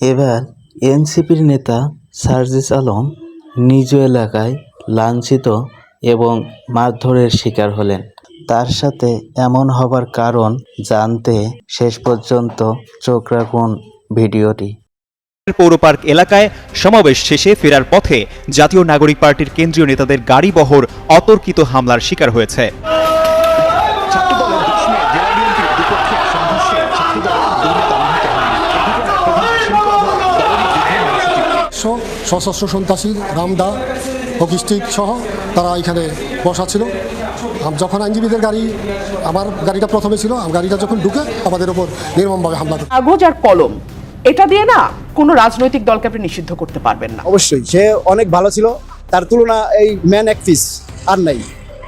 এবার এনসিপির নেতা সার্জিস আলম নিজ এলাকায় লাঞ্ছিত এবং মারধরের শিকার হলেন। তার সাথে এমন হবার কারণ জানতে শেষ পর্যন্ত চোখ রাখুন ভিডিওটি। পৌর পার্ক এলাকায় সমাবেশ শেষে ফেরার পথে জাতীয় নাগরিক পার্টির কেন্দ্রীয় নেতাদের গাড়ি বহর অতর্কিত হামলার শিকার হয়েছে। সশস্ত্র সন্ত্রাসী রামদা হকিস্টিক সহ তারা এখানে বসা ছিল। যখন আইনজীবীদের গাড়ি আমার গাড়িটা প্রথমে ছিল আমার গাড়িটা যখন ঢুকে আমাদের ওপর নির্মমভাবে হামলা করে। কাগজ আর কলম এটা দিয়ে না কোনো রাজনৈতিক দলকে আপনি নিষিদ্ধ করতে পারবেন না। অবশ্যই সে অনেক ভালো ছিল। তার তুলনা এই ম্যান এক পিস আর নাই।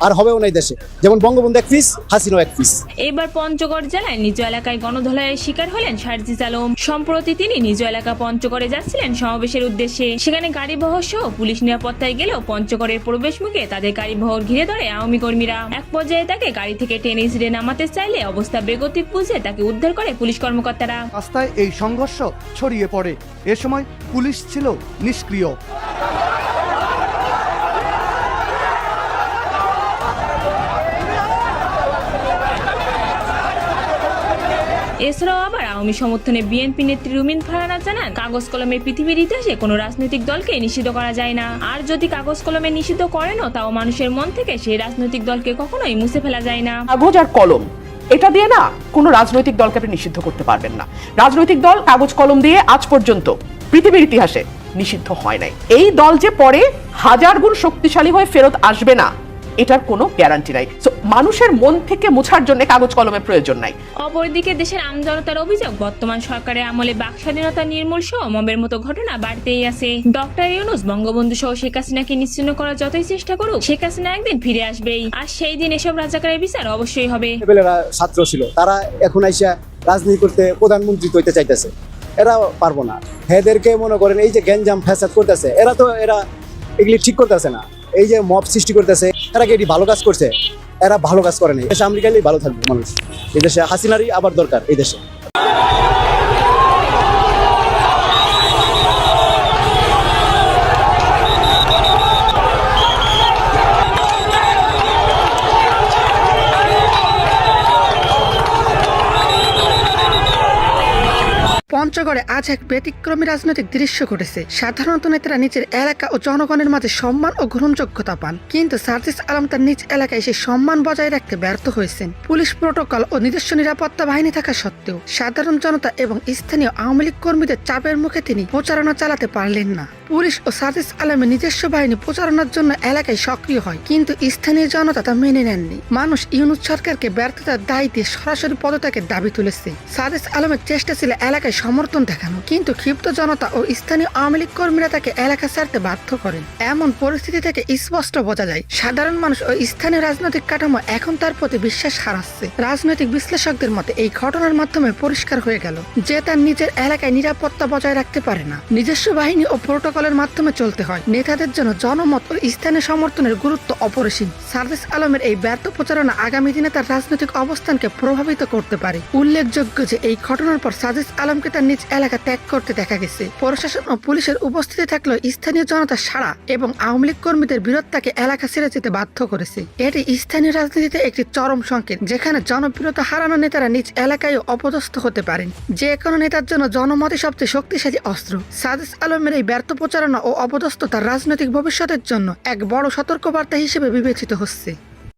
আর হবেও নাই দেশে। যেমন বঙ্গবন্ধু এক পিস হাসিনাও এক পিস। এবার পঞ্চগড় জেলায় নিজ এলাকায় গণধোলাইয়ের শিকার হলেন সার্জিস আলম। সম্প্রতি তিনি নিজ এলাকা পঞ্চগড়ে যাচ্ছিলেন সমাবেশের উদ্দেশ্যে। সেখানে গাড়ি বহর সহ পুলিশ নিরাপত্তায় গেলেও পঞ্চগড়ের প্রবেশ মুখে তাদের গাড়ি বহর ঘিরে ধরে আওয়ামী কর্মীরা। এক পর্যায়ে তাকে গাড়ি থেকে টেনে হিসড়ে নামাতে চাইলে অবস্থা বেগতিক বুঝে তাকে উদ্ধার করে পুলিশ কর্মকর্তারা। রাস্তায় এই সংঘর্ষ ছড়িয়ে পড়ে। এ সময় পুলিশ ছিল নিষ্ক্রিয়। এছাড়াও আবার আওয়ামী সমর্থনে বিএনপি নেত্রী রুমিন ফারানা জানান, কাগজ কলমে পৃথিবীর ইতিহাসে কোনো রাজনৈতিক দলকে নিষিদ্ধ করা যায় না। আর যদি কাগজ কলমে নিষিদ্ধ করেনও, তাও মানুষের মন থেকে সেই রাজনৈতিক দলকে কখনোই মুছে ফেলা যায় না। কাগজ আর কলম, এটা দিয়ে না কোনো রাজনৈতিক দলকে আপনি নিষিদ্ধ করতে পারবেন না। রাজনৈতিক দল কাগজ কলম দিয়ে আজ পর্যন্ত পৃথিবীর ইতিহাসে নিষিদ্ধ হয় নাই। এই দল যে পরে হাজার গুণ শক্তিশালী হয়ে ফেরত আসবে না এটার কোনো গ্যারান্টি নাই। So, মানুষের মন থেকে মুছার জন্য কাগজ কলমের প্রয়োজন নাই। অপরদিকে দেশের আমজনতার অভিযোগ বর্তমান সরকারের আমলে বাক স্বাধীনতা নির্মূল সহ মবের মতো ঘটনা বাড়তেই আছে। ডক্টর ইউনুস বঙ্গবন্ধু সহ শেখ হাসিনাকে নিশ্চিন্ন করার যতই চেষ্টা করুক শেখ হাসিনা একদিন ফিরে আসবেই। আর সেই দিন এসব রাজাকারের বিচার অবশ্যই হবে। ছাত্র ছিল। তারা এখন আইসা রাজনীতি করতে প্রধানমন্ত্রী হইতে চাইতেছে। এরা পারব না। এদেরকে মনে করেন এই যে গ্যাঞ্জাম ফ্যাসাদ করতেছে এরা তো এরা এগুলি ঠিক করতেছে না। এই যে মব সৃষ্টি করতেছে। এরা কি এটি ভালো কাজ করছে? এরা ভালো কাজ করে নাই। দেশে আমেরিকালেই ভালো থাকবে মানুষ। এদেশে দেশে হাসিনারই আবার দরকার এই দেশে। পঞ্চগড়ে আজ এক ব্যতিক্রমী রাজনৈতিক দৃশ্য ঘটেছে। সাধারণত নেতারা নিজের এলাকা ও জনগণের মাঝে সম্মান ও গ্রহণযোগ্যতা পান। কিন্তু সার্জিস আলম তার নিজ এলাকায় সেই সম্মান বজায় রাখতে ব্যর্থ হয়েছেন। পুলিশ প্রোটোকল ও নিজস্ব নিরাপত্তা বাহিনী থাকা সত্ত্বেও সাধারণ জনতা এবং স্থানীয় আওয়ামী লীগ কর্মীদের চাপের মুখে তিনি প্রচারণা চালাতে পারলেন না। পুলিশ ও সার্জিস আলমের নিজস্ব বাহিনী প্রচারণার জন্য এলাকায় সক্রিয় হয়, কিন্তু স্থানীয় জনতা তা মেনে নেননি। মানুষ ইউনুস সরকারকে ব্যর্থতার দায় দিয়ে সরাসরি পদত্যাগের দাবি তুলেছে। সার্জিস আলমের চেষ্টা ছিল এলাকায় সমর্থন দেখানো, কিন্তু ক্ষিপ্ত জনতা ও স্থানীয় আওয়ামী লীগ কর্মীরা তাকে এলাকা ছাড়তে বাধ্য করেন। এমন পরিস্থিতি থেকে স্পষ্ট বোঝা যায়, সাধারণ মানুষ ও স্থানীয় রাজনৈতিক কাঠামো এখন তার প্রতি বিশ্বাস হারাচ্ছে। রাজনৈতিক বিশ্লেষকদের মতে, এই ঘটনার মাধ্যমে পরিষ্কার হয়ে গেল যে তার নিজের এলাকায় নিরাপত্তা বজায় রাখতে পারে না। নিজস্ব বাহিনী ও প্রোটোকলের মাধ্যমে চলতে হয়। নেতাদের জন্য জনমত ও স্থানীয় সমর্থনের গুরুত্ব অপরিসীম। সার্ভিস আলমের এই ব্যর্থ প্রচারণা আগামী দিনে তার রাজনৈতিক অবস্থানকে প্রভাবিত করতে পারে। উল্লেখযোগ্য যে এই ঘটনার পর সাজিস আলমকে তার নিজ এলাকা ত্যাগ করতে দেখা গেছে। প্রশাসন ও পুলিশের উপস্থিতি থাকলেও স্থানীয় জনতা সাড়া এবং আওয়ামী লীগ কর্মীদের বিরোধ তাকে এলাকা ছেড়ে যেতে বাধ্য করেছে। এটি স্থানীয় রাজনীতিতে একটি চরম সংকেত, যেখানে জনপ্রিয়তা হারানো নেতারা নিজ এলাকায় অপদস্থ হতে পারেন। যে কোনো নেতার জন্য জনমতে সবচেয়ে শক্তিশালী অস্ত্র। সাদিস আলমের এই ব্যর্থ প্রচারণা ও অপদস্থতা রাজনৈতিক ভবিষ্যতের জন্য এক বড় সতর্কবার্তা হিসেবে বিবেচিত হচ্ছে।